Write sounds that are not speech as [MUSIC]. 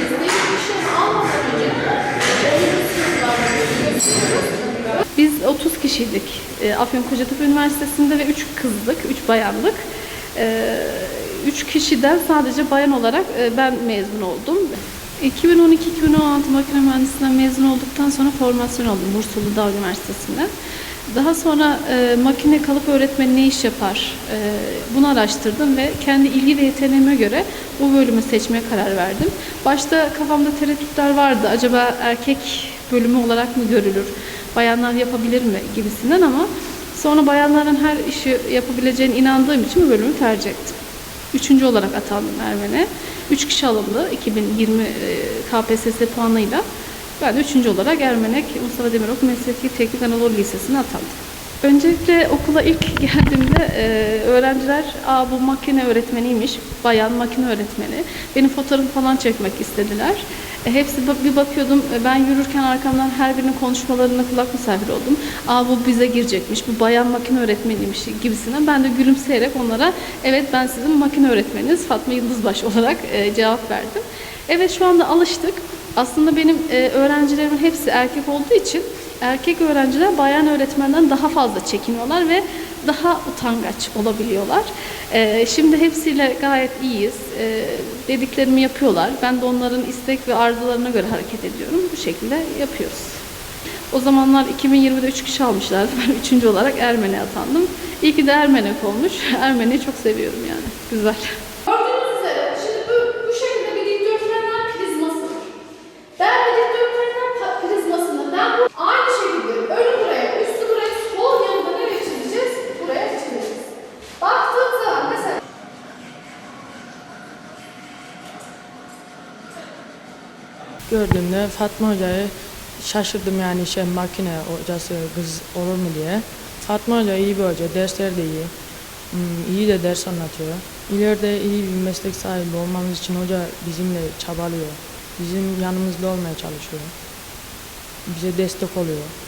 biz de bir şey almadan önce oyun sınıflarını gösteriyoruz. Biz 30 kişiydik e, Afyonkarahisar Üniversitesi'nde ve 3 kızdık, 3 bayandık. 3 kişiden sadece bayan olarak e, ben mezun oldum. 2012-2016 makine mühendisliğinden mezun olduktan sonra formasyon oldum Bursa Uludağ Üniversitesi'nde. Daha sonra e, makine kalıp öğretmeni ne iş yapar e, bunu araştırdım ve kendi ilgi ve yeteneğime göre bu bölümü seçmeye karar verdim. Başta kafamda tereddütler vardı. Acaba erkek bölümü olarak mı görülür? Bayanlar yapabilir mi gibisinden ama sonra bayanların her işi yapabileceğine inandığım için bu bölümü tercih ettim. Üçüncü olarak atandım Ermen'e. Üç kişi alındı 2020 e, KPSS puanıyla. Ben üçüncü olarak Ermenek Mustafa Demirok Mesleki Teknik Anadolu Lisesi'ne atandım. Öncelikle okula ilk [LAUGHS] geldiğimde e, öğrenciler Aa, bu makine öğretmeniymiş, bayan makine öğretmeni. Benim fotoğrafımı falan çekmek istediler. E, hepsi bir bakıyordum e, ben yürürken arkamdan her birinin konuşmalarına kulak misafir oldum. Aa bu bize girecekmiş, bu bayan makine öğretmeniymiş gibisinden. Ben de gülümseyerek onlara evet ben sizin makine öğretmeniniz Fatma Yıldızbaş [LAUGHS] olarak e, cevap verdim. Evet şu anda alıştık. Aslında benim e, öğrencilerimin hepsi erkek olduğu için erkek öğrenciler bayan öğretmenden daha fazla çekiniyorlar ve daha utangaç olabiliyorlar. E, şimdi hepsiyle gayet iyiyiz. E, dediklerimi yapıyorlar. Ben de onların istek ve arzularına göre hareket ediyorum. Bu şekilde yapıyoruz. O zamanlar 2020'de 3 kişi almışlardı. [LAUGHS] Ben üçüncü olarak Ermeni atandım. İyi ki de Ermenek olmuş. [LAUGHS] Ermeni'yi çok seviyorum yani. Güzel. Gördüğümde Fatma Hoca'yı şaşırdım yani şey makine hocası kız olur mu diye. Fatma Hoca iyi bir hoca, dersler de iyi. Hmm, iyi de ders anlatıyor. İleride iyi bir meslek sahibi olmamız için hoca bizimle çabalıyor. Bizim yanımızda olmaya çalışıyor. Bize destek oluyor.